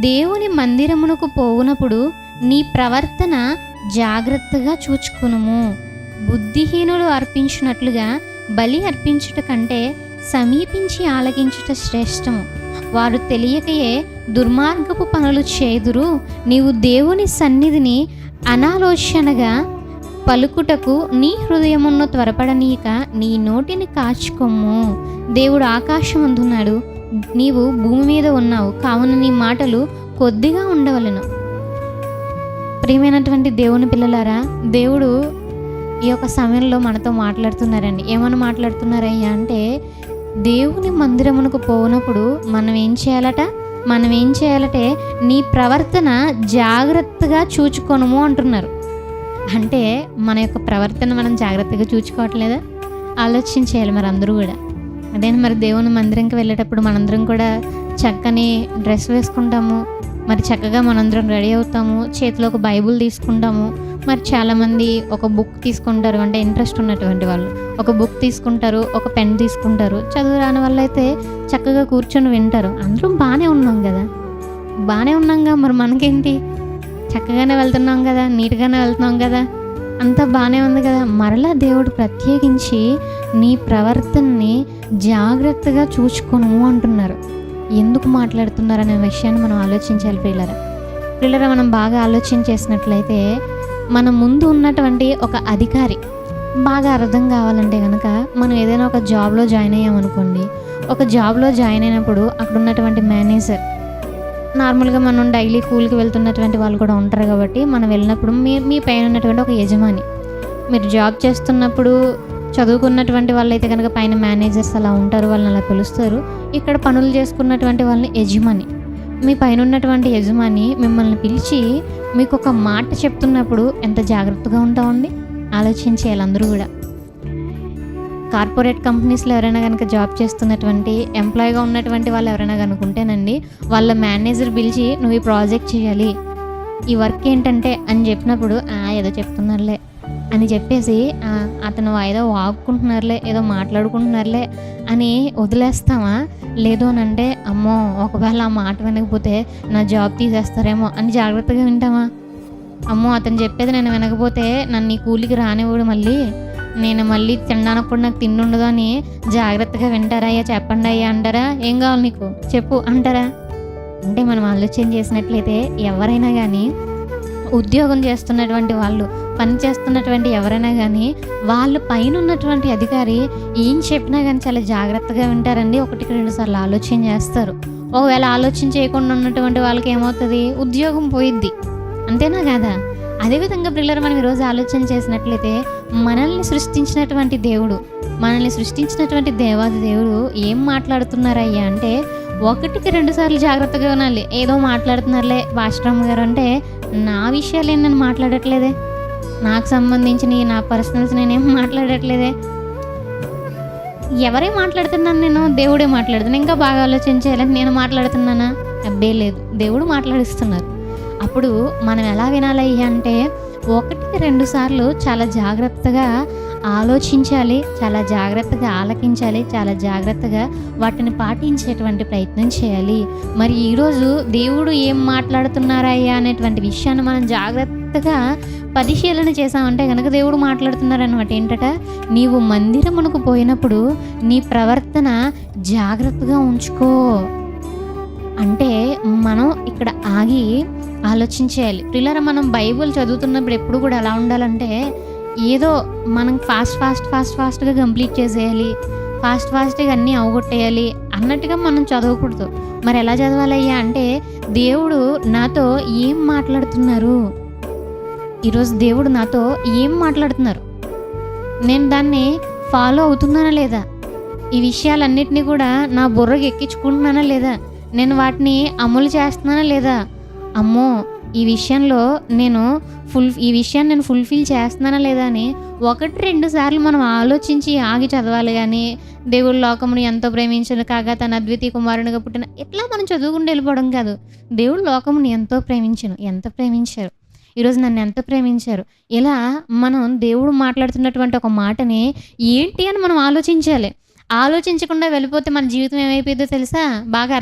దేవుని మందిరమునకు పోవునప్పుడు నీ ప్రవర్తన జాగ్రత్తగా చూచుకునుము. బుద్ధిహీనులు అర్పించినట్లుగా బలి అర్పించుట కంటే సమీపించి ఆలగించుట శ్రేష్టము. వారు తెలియకయే దుర్మార్గపు పనులు చేదురు. నీవు దేవుని సన్నిధిని అనాలోచనగా పలుకుటకు నీ హృదయమున్న త్వరపడనీక నీ నోటిని కాచుకొమ్ము. దేవుడు ఆకాశం అందున్నాడు నీవు భూమి మీద ఉన్నావు కావున నీ మాటలు కొద్దిగా ఉండవలను. ప్రియమైనటువంటి దేవుని పిల్లలారా దేవుడు ఈ యొక్క సమయంలో మనతో మాట్లాడుతున్నారండి. ఏమని మాట్లాడుతున్నారయ్యా అంటే దేవుని మందిరమునకు పోనప్పుడు మనం ఏం చేయాలట? మనం ఏం చేయాలంటే నీ ప్రవర్తన జాగ్రత్తగా చూచుకొనుము అంటున్నారు. అంటే మన యొక్క ప్రవర్తన మనం జాగ్రత్తగా చూచుకోవట్లేదా? ఆలోచించేయాలి మరి అందరూ కూడా. అదే మరి దేవుని మందిరంకి వెళ్ళేటప్పుడు మనందరం కూడా చక్కని డ్రెస్ వేసుకుంటాము. మరి చక్కగా మనందరం రెడీ అవుతాము. చేతిలో ఒక బైబుల్ తీసుకుంటాము. మరి చాలామంది ఒక బుక్ తీసుకుంటారు. అంటే ఇంట్రెస్ట్ ఉన్నటువంటి వాళ్ళు. ఒక బుక్ తీసుకుంటారు ఒక పెన్ తీసుకుంటారు. చదువు రాని వాళ్ళు అయితే చక్కగా కూర్చొని వింటారు. అందరం బాగానే ఉన్నాం కదా. బాగానే ఉన్నాంగా మరి మనకేంటి? చక్కగానే వెళ్తున్నాం కదా నీట్గానే వెళ్తున్నాం కదా. అంతా బాగానే ఉంది కదా. మరలా దేవుడు ప్రత్యేకించి నీ ప్రవర్తనని జాగ్రత్తగా చూచుకొను అంటున్నారు. ఎందుకు మాట్లాడుతున్నారు అనే విషయాన్ని మనం ఆలోచించాలి పిల్లరా పిల్లరా మనం బాగా ఆలోచన చేసినట్లయితే మన ముందు ఉన్నటువంటి ఒక అధికారి బాగా అర్థం కావాలంటే కనుక మనం ఏదైనా ఒక జాబ్లో జాయిన్ అయ్యామనుకోండి ఒక జాబ్లో జాయిన్ అయినప్పుడు అక్కడ ఉన్నటువంటి మేనేజర్ నార్మల్గా మనం డైలీ కూల్కి వెళ్తున్నటువంటి వాళ్ళు కూడా ఉంటారు కాబట్టి మనం వెళ్ళినప్పుడు మీ మీ పైన ఉన్నటువంటి ఒక యజమాని. మీరు జాబ్ చేస్తున్నప్పుడు చదువుకున్నటువంటి వాళ్ళైతే కనుక పైన మేనేజర్స్ అలా ఉంటారు వాళ్ళని అలా పిలుస్తారు. ఇక్కడ పనులు చేసుకున్నటువంటి వాళ్ళని యజమాని. మీ పైన ఉన్నటువంటి యజమాని మిమ్మల్ని పిలిచి మీకు ఒక మాట చెప్తున్నప్పుడు ఎంత జాగ్రత్తగా ఉంటామండి? ఆలోచించేయాలి అందరూ కూడా. కార్పొరేట్ కంపెనీస్లో ఎవరైనా కనుక జాబ్ చేస్తున్నటువంటి ఎంప్లాయీగా ఉన్నటువంటి వాళ్ళు ఎవరైనా కనుకుంటేనండి వాళ్ళ మేనేజర్ పిలిచి నువ్వు ఈ ప్రాజెక్ట్ చేయాలి ఈ వర్క్ ఏంటంటే అని చెప్పినప్పుడు "ఆ, ఏదో చెప్తున్నారులే అని చెప్పేసి అతను ఏదో వాగుకుంటున్నారులే ఏదో మాట్లాడుకుంటున్నారులే అని వదిలేస్తామా? లేదు అని అంటే అమ్మో ఒకవేళ ఆ మాట వినకపోతే నా జాబ్ తీసేస్తారేమో అని జాగ్రత్తగా వింటామా? అమ్మో అతను చెప్పేది నేను వినకపోతే నన్ను ఈ కూలికి రానివ్వడు మళ్ళీ. నేను మళ్ళీ తినడానికి కూడా నాకు తిండి ఉండదు అని జాగ్రత్తగా వింటారా? అయ్యా చెప్పండి అయ్యా అంటారా? ఏం కావాలి నీకు? చెప్పు అంటారా? అంటే మనం ఆలోచన చేసినట్లయితే ఎవరైనా కానీ ఉద్యోగం చేస్తున్నటువంటి వాళ్ళు పని చేస్తున్నటువంటి ఎవరైనా కానీ వాళ్ళు పైన ఉన్నటువంటి అధికారి ఏం చెప్పినా కానీ చాలా జాగ్రత్తగా వింటారండి. ఒకటికి రెండు సార్లు ఆలోచన చేస్తారు. ఒకవేళ ఆలోచన చేయకుండా ఉన్నటువంటి వాళ్ళకి ఏమవుతుంది? ఉద్యోగం పోయిద్ది. అంతేనా కదా? అదేవిధంగా పిల్లలు మనం ఈరోజు ఆలోచన చేసినట్లయితే మనల్ని సృష్టించినటువంటి దేవుడు మనల్ని సృష్టించినటువంటి దేవాది దేవుడు ఏం మాట్లాడుతున్నారయ్యా అంటే ఒకటికి రెండు సార్లు జాగ్రత్తగా వినాలి ఏదో మాట్లాడుతున్నారులే. భాష్రామ్ గారు అంటే నా విషయాలు నేను మాట్లాడట్లేదే? నాకు సంబంధించిన నా పర్సనల్స్ నేనేం మాట్లాడట్లేదే? ఎవరే మాట్లాడుతున్నాను నేను? దేవుడే మాట్లాడుతున్నాను ఇంకా బాగా ఆలోచించేయాలని నేను మాట్లాడుతున్నానా? అబ్బే లేదు. దేవుడు మాట్లాడిస్తున్నారు. అప్పుడు మనం ఎలా వినాలయ్యా అంటే ఒకటికి రెండు సార్లు చాలా జాగ్రత్తగా ఆలోచించాలి చాలా జాగ్రత్తగా ఆలకించాలి చాలా జాగ్రత్తగా వాటిని పాటించేటువంటి ప్రయత్నం చేయాలి. మరి ఈరోజు దేవుడు ఏం మాట్లాడుతున్నారయ్యా అనేటువంటి విషయాన్ని మనం జాగ్రత్తగా పరిశీలన చేసామంటే కనుక దేవుడు మాట్లాడుతున్నారనమాట ఏంటట? నీవు మందిరమునకు పోయినప్పుడు నీ ప్రవర్తన జాగ్రత్తగా ఉంచుకో. అంటే మనం ఇక్కడ ఆగి ఆలోచించేయాలి. పిల్లల మనం బైబుల్ చదువుతున్నప్పుడు ఎప్పుడు కూడా ఎలా ఉండాలంటే ఏదో మనం ఫాస్ట్ ఫాస్ట్ ఫాస్ట్ ఫాస్ట్గా కంప్లీట్ చేసేయాలి. ఫాస్ట్ ఫాస్ట్గా అన్నీ అవగొట్టేయాలి అన్నట్టుగా మనం చదవకూడదు. మరి ఎలా చదవాలయ్యా అంటే దేవుడు నాతో ఏం మాట్లాడుతున్నారు? ఈరోజు దేవుడు నాతో ఏం మాట్లాడుతున్నారు? నేను దాన్ని ఫాలో అవుతున్నానా లేదా? ఈ విషయాలన్నిటినీ కూడా నా బుర్రకి ఎక్కించుకుంటున్నానా లేదా? నేను వాటిని అమలు చేస్తున్నానా లేదా? అమ్మో ఈ విషయంలో నేను ఫుల్ ఈ విషయాన్ని నేను ఫుల్ఫిల్ చేస్తున్నానా లేదా అని ఒకటి రెండు సార్లు మనం ఆలోచించి ఆగి చదవాలి కానీ దేవుడు లోకమును ఎంతో ప్రేమించను కాగా తన అద్వితీయ కుమారునిగా పుట్టిన ఇట్లా మనం చదువుకుంటూ వెళ్ళిపోవడం కాదు. దేవుడు లోకముని ఎంతో ప్రేమించను ఎంత ప్రేమించారు. ఈరోజు నన్ను ఎంత ప్రేమించారు. ఇలా మనం దేవుడు మాట్లాడుతున్నటువంటి ఒక మాటని ఏంటి అని మనం ఆలోచించాలి. ఆలోచించకుండా వెళ్ళిపోతే మన జీవితం ఏమైపోయిందో తెలుసా? బాగా